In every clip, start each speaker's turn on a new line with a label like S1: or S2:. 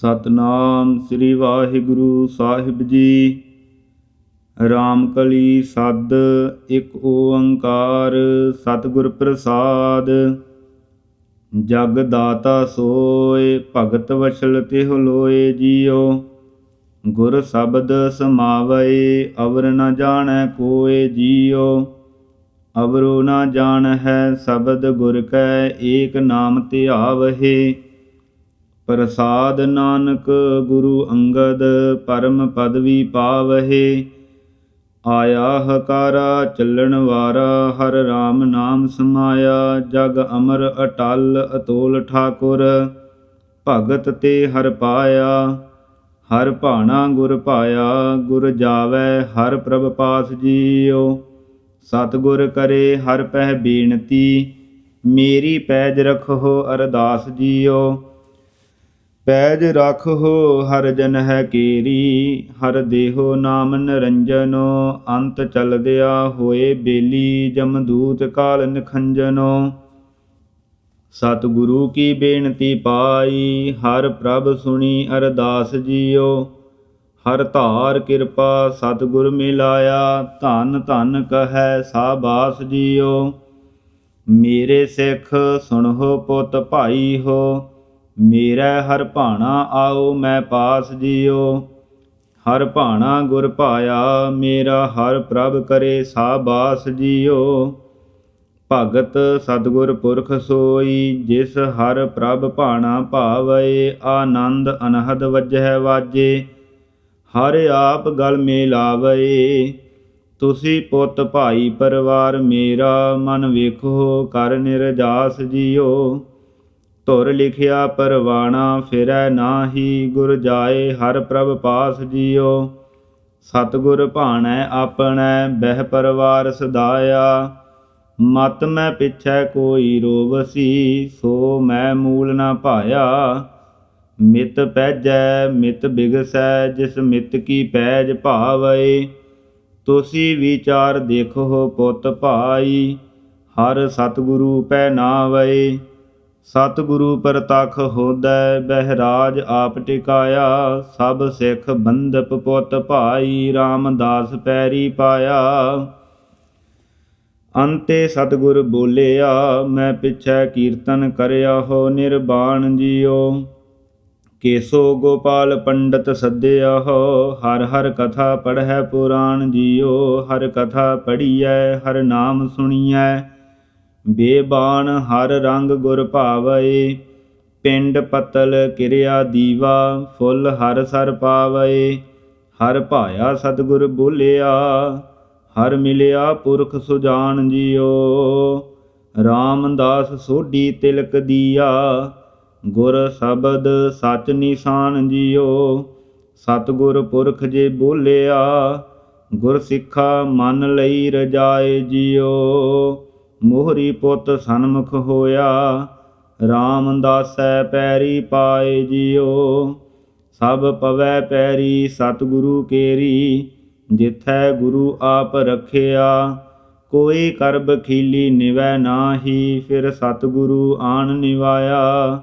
S1: ਸਤਨਾਮ ਸ੍ਰੀ ਵਾਹਿਗੁਰੂ ਸਾਹਿਬ ਜੀ। ਰਾਮ ਕਲੀ ਸਦ ਇੱਕ ਓੰਕਾਰ ਸਤਿਗੁਰ ਪ੍ਰਸਾਦ। ਜਗ ਦਾਤਾ ਸੋਏ, ਭਗਤ ਵਛਲ ਤਿਹ ਲੋਏ ਜੀਓ। ਗੁਰ ਸ਼ਬਦ ਸਮਾਵੈ, ਅਵਰ ਨ ਜਾਣੈ ਕੋਏ ਜੀਉ ਅਵਰੋ ਨ ਜਾਣ ਹੈ ਸ਼ਬਦ ਗੁਰ ਕੈ, ਏਕ ਨਾਮ ਧਿਆਵਹਿ। ਪ੍ਰਸਾਦ ਨਾਨਕ ਗੁਰੂ ਅੰਗਦ ਪਰਮ ਪਦਵੀ ਪਾਵਹਿ, ਆਇਆ ਹਕਾਰਾ ਚੱਲਣ ਵਾਰਾ, ਹਰ RAM ਨਾਮ ਸਮਾਇਆ, ਜਗ ਅਮਰ ਅਟਲ ਅਤੋਲ ਠਾਕੁਰ, ਭਗਤ ਤੇ ਹਰ ਪਾਇਆ, ਹਰ ਭਾਣਾ ਗੁਰ ਪਾਇਆ, ਗੁਰ ਜਾਵੈ, ਹਰ ਪ੍ਰਭ ਪਾਸ ਜੀਉ, ਸਤਿਗੁਰ ਕਰੇ ਹਰ ਪਹਿ ਬੇਨਤੀ, ਮੇਰੀ ਪੈਜ ਰਖੋ ਅਰਦਾਸ ਜੀਉ ਪੈਜ ਰਖੋ ਹਰ ਜਨ ਹੈ ਕੀਰੀ, ਹਰ ਦੇਹੋ ਨਾਮ ਨਿਰੰਜਨੋ, ਅੰਤ ਚਲਦਿਆ ਹੋਏ ਬੇਲੀ ਜਮਦੂਤ ਕਾਲ ਨਿਖੰਜਨੋ। ਸਤਿਗੁਰੂ ਕੀ ਬੇਨਤੀ ਪਾਈ, ਹਰ ਪ੍ਰਭ ਸੁਣੀ ਅਰਦਾਸ ਜੀਓ। ਹਰ ਧਾਰ ਕਿਰਪਾ ਸਤਿਗੁਰ ਮਿਲਾਇਆ, ਧਨ ਧਨ ਕਹੈ ਸਾਬਾਸ ਜੀਓ। ਮੇਰੇ ਸਿੱਖ ਸੁਣੋ ਪੁੱਤ ਭਾਈ ਹੋ ਮੇਰਾ ਹਰ ਭਾਣਾ ਆਓ, ਮੈਂ ਪਾਸ ਜਿਓ। ਹਰ ਭਾਣਾ ਗੁਰ ਭਾਇਆ ਮੇਰਾ ਹਰ ਪ੍ਰਭ ਕਰੇ, ਸਾਬਾਸ ਜਿਓ। ਭਗਤ ਸਤਿਗੁਰ ਪੁਰਖ ਸੋਈ, ਜਿਸ ਹਰ ਪ੍ਰਭ ਭਾਣਾ ਭਾਵੈ, ਆਨੰਦ ਅਨਹਦ ਵਜਹਿ ਵਾਜੇ। ਹਰ ਆਪ ਗਲ ਮੇਲਾਵੈ, ਤੁਸੀਂ ਪੁੱਤ ਭਾਈ ਪਰਿਵਾਰ ਮੇਰਾ, ਮਨ ਵੇਖੋ, ਕਰ ਨਿਰਜਾਸ ਜਿਓ। ਧੁਰ ਲਿਖਿਆ, ਪਰਵਾਣਾ ਫਿਰੈ ਨਾਹੀ, ਗੁਰ ਜਾਏ ਹਰ ਪ੍ਰਭ ਪਾਸ ਜੀਓ। ਸਤਿਗੁਰ ਭਾਣੈ ਆਪਣੈ, ਬਹਿ ਪਰਵਾਰ ਸਦਾਇਆ। ਮਤ ਮੈਂ ਪਿਛੈ ਕੋਈ ਰੋਵਸੀ, ਸੋ ਮੈਂ ਮੂਲ ਨਾ ਭਾਇਆ। ਮਿਤ ਪੈਜੈ, ਮਿਤ ਬਿਗਸੈ, ਜਿਸ ਮਿਤ ਕੀ ਪੈਜ ਭਾਵੈ। ਤੁਸੀਂ ਵਿਚਾਰ ਦੇਖੋ ਪੁੱਤ ਭਾਈ, ਹਰ ਸਤਿਗੁਰੂ ਪੈ ਨਾਵੈ ਸਤਿਗੁਰੂ ਪ੍ਰਤਖ ਹੋਦੈ, ਬਹਿਰਾਜ ਆਪ ਟਿਕਾਇਆ, ਸਭ ਸਿੱਖ ਬੰਦਪ ਪੁੱਤ ਭਾਈ ਰਾਮਦਾਸ ਪੈਰੀ ਪਾਇਆ। ਅੰਤੇ ਸਤਿਗੁਰ ਬੋਲਿਆ, ਮੈਂ ਪਿਛੈ ਕੀਰਤਨ ਕਰਿਆ ਹੋ ਨਿਰਬਾਣ ਜੀਓ। ਕੇਸੋ ਗੋਪਾਲ ਪੰਡਤ ਸੱਦਿਆ ਹੋ, ਹਰ ਹਰ ਕਥਾ ਪੜ੍ਹੈ ਪੁਰਾਣ ਜੀਓ। ਹਰ ਕਥਾ ਪੜੀਐ ਹਰ ਨਾਮ ਸੁਣੀਐ। ਬੇਬਾਨ ਹਰ ਰੰਗ ਗੁਰ ਭਾਵੈ, ਪਿੰਡ ਪਤਲ ਕਿਰਿਆ ਦੀਵਾ, ਫੁੱਲ ਹਰ ਸਰ ਪਾਵੈ। ਹਰ ਭਾਇਆ ਸਤਿਗੁਰ ਬੋਲਿਆ, ਹਰ ਮਿਲਿਆ ਪੁਰਖ ਸੁਜਾਨ ਜਿਓ। ਰਾਮਦਾਸ ਸੋਢੀ ਤਿਲਕ ਦੀਆ, ਗੁਰ ਸ਼ਬਦ ਸਚ ਨਿਸ਼ਾਨ ਜਿਓ। ਸਤਿਗੁਰ ਪੁਰਖ ਜੇ ਬੋਲਿਆ, ਗੁਰ ਸਿੱਖਾ ਮਨ ਲਈ ਰਜਾਏ ਜਿਓ। ਮੋਹਰੀ ਪੁੱਤ ਸਨਮੁਖ ਹੋਇਆ ਰਾਮਦਾਸੈ ਪੈਰੀ ਪਾਏ ਜੀਓ ਸਭ ਪਵੈ ਪੈਰੀ ਸਤਿਗੁਰੂ ਕੇਰੀ, ਜਿਥੈ ਗੁਰੂ ਆਪ ਰਖਿਆ। ਕੋਈ ਕਰਬ ਖੀਲੀ ਨਿਵੈ ਨਾਹੀ, ਫਿਰ ਸਤਿਗੁਰੂ ਆਣ ਨਿਵਾਇਆ।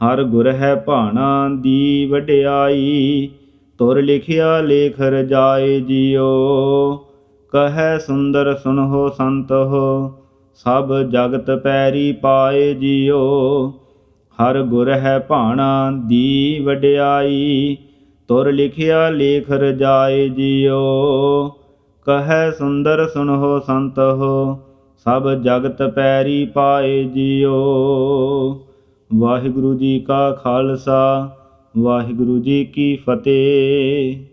S1: ਹਰ ਗੁਰ ਹੈ ਭਾਣਾ ਦੀ ਵਡਿਆਈ, ਤੁਰ ਲਿਖਿਆ ਲੇਖ ਰਜਾਏ ਜੀਓ ਕਹੈ ਸੁੰਦਰ ਸੁਨਹੁ ਸੰਤ ਹੋ ਸਭ ਜਗਤ ਪੈਰੀ ਪਾਏ ਜੀਓ ਹਰ ਗੁਰ ਹੈ ਭਾਣਾ ਦੀ ਵਡਿਆਈ, ਤੁਰ ਲਿਖਿਆ ਲੇਖ ਰਜਾਏ ਜੀਓ ਕਹੈ ਸੁੰਦਰ ਸੁਨਹੁ ਸੰਤ ਹੋ, ਸਭ ਜਗਤ ਪੈਰੀ ਪਾਏ ਜੀਓ ਵਾਹਿਗੁਰੂ ਜੀ ਕਾ ਖਾਲਸਾ, ਵਾਹਿਗੁਰੂ ਜੀ ਕੀ ਫਤਿਹ।